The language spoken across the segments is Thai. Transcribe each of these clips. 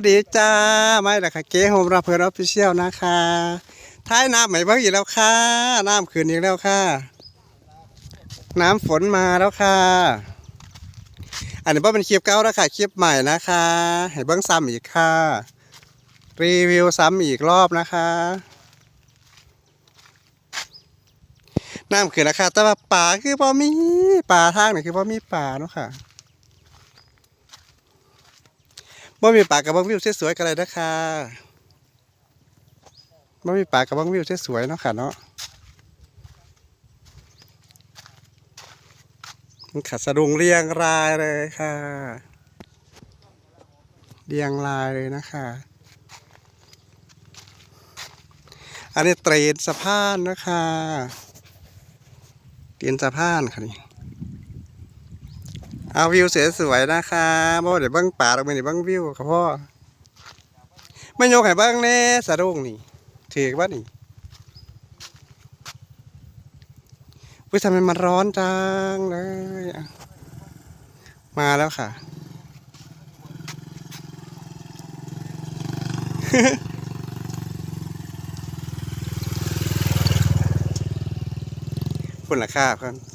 วัสดีจ้าไม่ละค่ะเก๋โฮมรับเพื่อนออฟฟิเชียลนะคะท้ายน้ำใหม่เบิ้งอีกแล้วค่ะ น้ำคืนอีกแล้วค่ะ น้ำฝนมาแล้วค่ะ อันนี้ว่าเป็นคลิปเก่าแล้วค่ะคลิปใหม่นะคะให้เบิ้งซ้ำอีกค่ะ รีวิวซ้ำอีกรอบนะคะ น้ำขึ้นแล้วค่ะแต่ว่าป่าคือพอมีป่าทางนี่คือพอมีป่าเนาะค่ะ บ่มีป่ากับบ้งวิวสวยๆกันเลยนะคะบ่มีป่ากับบ้งวิวสวยๆเนาะค่ะเนาะมันขัดสะดุงเรียงรายเลยค่ะ เรียงรายเลยนะคะ อันนี้เตรนสะพานนะคะเตรนสะพานค่ะนี่ เอาวิวสวยๆนะคะบ่เดี๋ยวบิ้งป่าเราไม่ได้เบิ้งวิวครับพ่อไม่ยกให้บิ้งแน่สะดุ้งนี่ถือว่านี่วิทำไมมันร้อนจังเลยมาแล้วค่ะฝุ่นราคาเพื่อน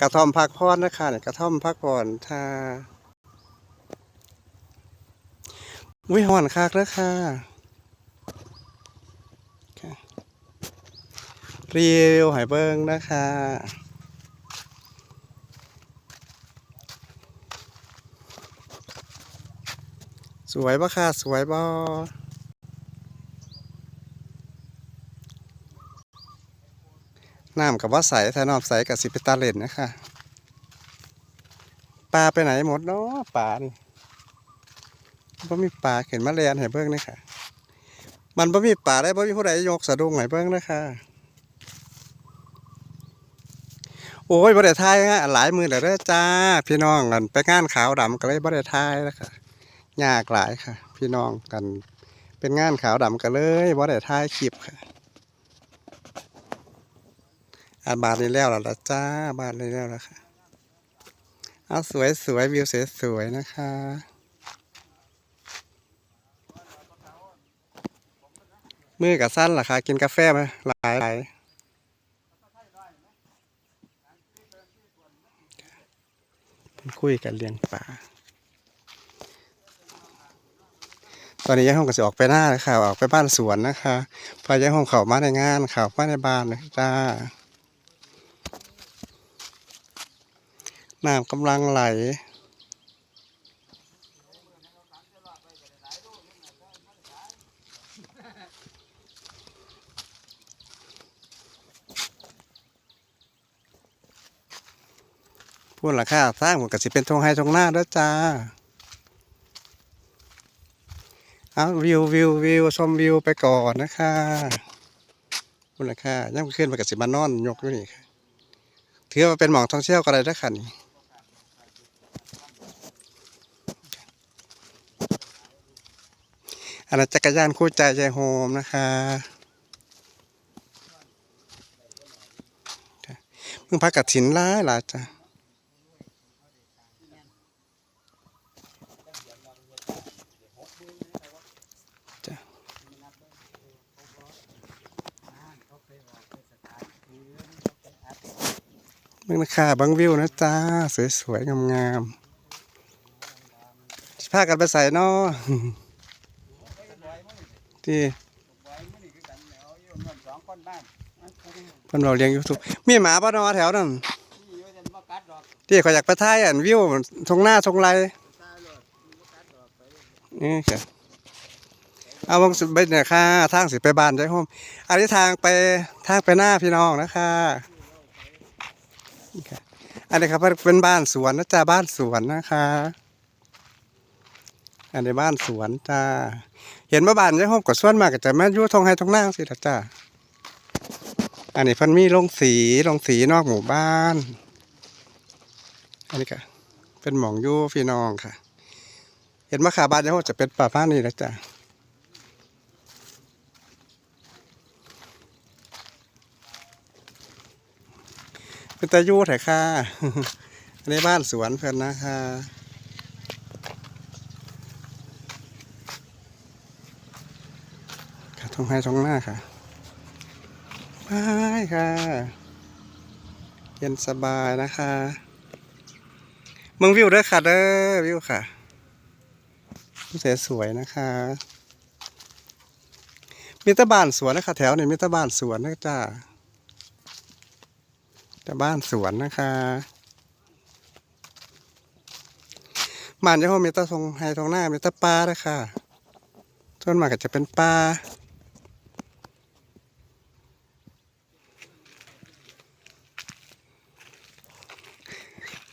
กระท่อมพักพรนะคะเนี่ยกระท่อมพักผ่อนท่าวิหอนคักแล้วค่ะรีวิวหอยเบิ้งนะคะสวยปะค่ะ สวยบ่ น้ำกับว่าใสถ้านอบใสกับสิเปตาเลนนะคะปลาไปไหนหมดเนาะปลานี่บ่มีปลาเห็นมาเรียนให้เบิ้งนี่ค่ะ มันบ่มีปลาได้บ่มีผู้ใดยกสะดุ้งให้เบิ้งนะคะโอ้ยบ่ได้ทายฮะหลายมือแล้วเด้อจ้า พี่น้องกันไปงานขาวดำก็เลยบ่ได้ทายแล้วค่ะยากหลายค่ะ พี่น้องกันเป็นงานขาวดำกันเลยว่าได้ถ่ายคลิปค่ะ อันบาทนี้แล้วแล้วล่ะจ้าบาทนี้แล้วแล้วค่ะเอาสวยสวยวิวสวยสวยนะคะ มือกับสั้นล่ะค่ะ กินกาแฟไหมหลายหลายคุยกันเลี้ยงปลาตอนนี้ยายห้องก็จะออกไปหน้าเลยค่ะ ออกไปบ้านสวนนะคะ พอยายห้องเขามาในงานเขามาในบ้านเลยจ้า น้ำกำลังไหล พูดราคาสร้างผมดก็สิเป็นทงไฮทงหน้าด้วยจ้า เอาวิววิววิวชมวิวไปก่อนนะคะคุณราคาย่ำขึ้นไปกับสิมานอนยกอยู่นี่ค่ะถือว่าเป็นหมองท่องเที่ยวก็ได้ถ้าขันนี่ อันนั้นจักรยานคู่ใจใจโฮมนะคะเพิ่งพักกับถินร้ายหลายจ้ะเบิ่งนะคะบังวิวนะจ้า สวยๆ งามๆพากันไปใส่นอ ที่เพิ่นเราเลี้ยงอยู่ทุกมีหมาป่ะนอแถวนั้นที่เขาอยากไปถ่ายอันวิวทงหน้าทงไรนี่ค่ะเอาวงสุดเบ็ดเนี่ยค่ะทางสิไปบ้านใจโฮมอันนี้ทางไปทางไปหน้าพี่น้องนะคะอันนี้ครับเป็นบ้านสวนนะจ้าบ้านสวนนะคะ อันในบ้านสวนจ้า เห็นว่าบานยังห้องก็ส่วนมากก็จะมาอยู่ทองไฮทงนางสิจ้า อันนี้พันมีโรงสีโรงสีนอกหมู่บ้าน อันนี้ก็เป็นหมองยู่พี่น้องค่ะ เห็นว่าขาบ้านยังห้องจะเป็นป่าบ้านนี่ละจ้าเป็นตายูแถค่ะ อันนี้บ้านสวนเพื่อนนะคะ องไห้ทงหน้าค่ะบายค่ะ เย็นสบายนะคะเมืองวิวเด้อค่ะเด้อวิวค่ะสวยสวยๆนะคะ มีตะบ้านสวนนะคะ แถวนี้มีตะบ้านสวนนะจ้าแต่บ้านสวนนะคะบ้านเจ้าของมีตะทงไฮทงหน้ามีตะปลาเลยค่ะส่วนมากก็จะเป็นปลา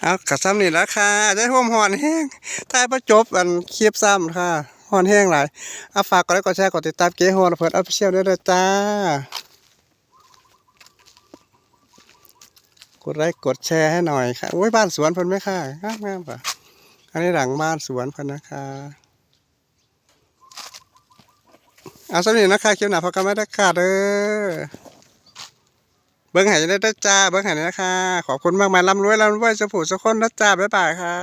เอากระซ้ำนี่ล้วค่ะได้ห่มหอนแห้งทายประจบอันเคียบซ้ำค่ะหอนแห้งหลายเอาฝากกดไลค์กดแชร์กดติดตามเก๋โฮนเพิร์ดออฟฟิเชียลด้วยนะจ้ากดไลค์กดแชร์ให้หน่อยค่ะโอ้ยบ้านสวนเพิ่นไหมค่ะงามงามป่ะอันนี้หลังบ้านสวนเพิ่นนะคะเอาสำนีนะคะคลิปหนาพอกันไม่ได้ค่ะเด้อ เบิ้งหายนะจ้า เบิ้งหายนะค่ะ ขอบคุณมากมายร่ำรวยร่ำรวยสุขผู้สุขคนนะจ้า บ๊ายบายค่ะ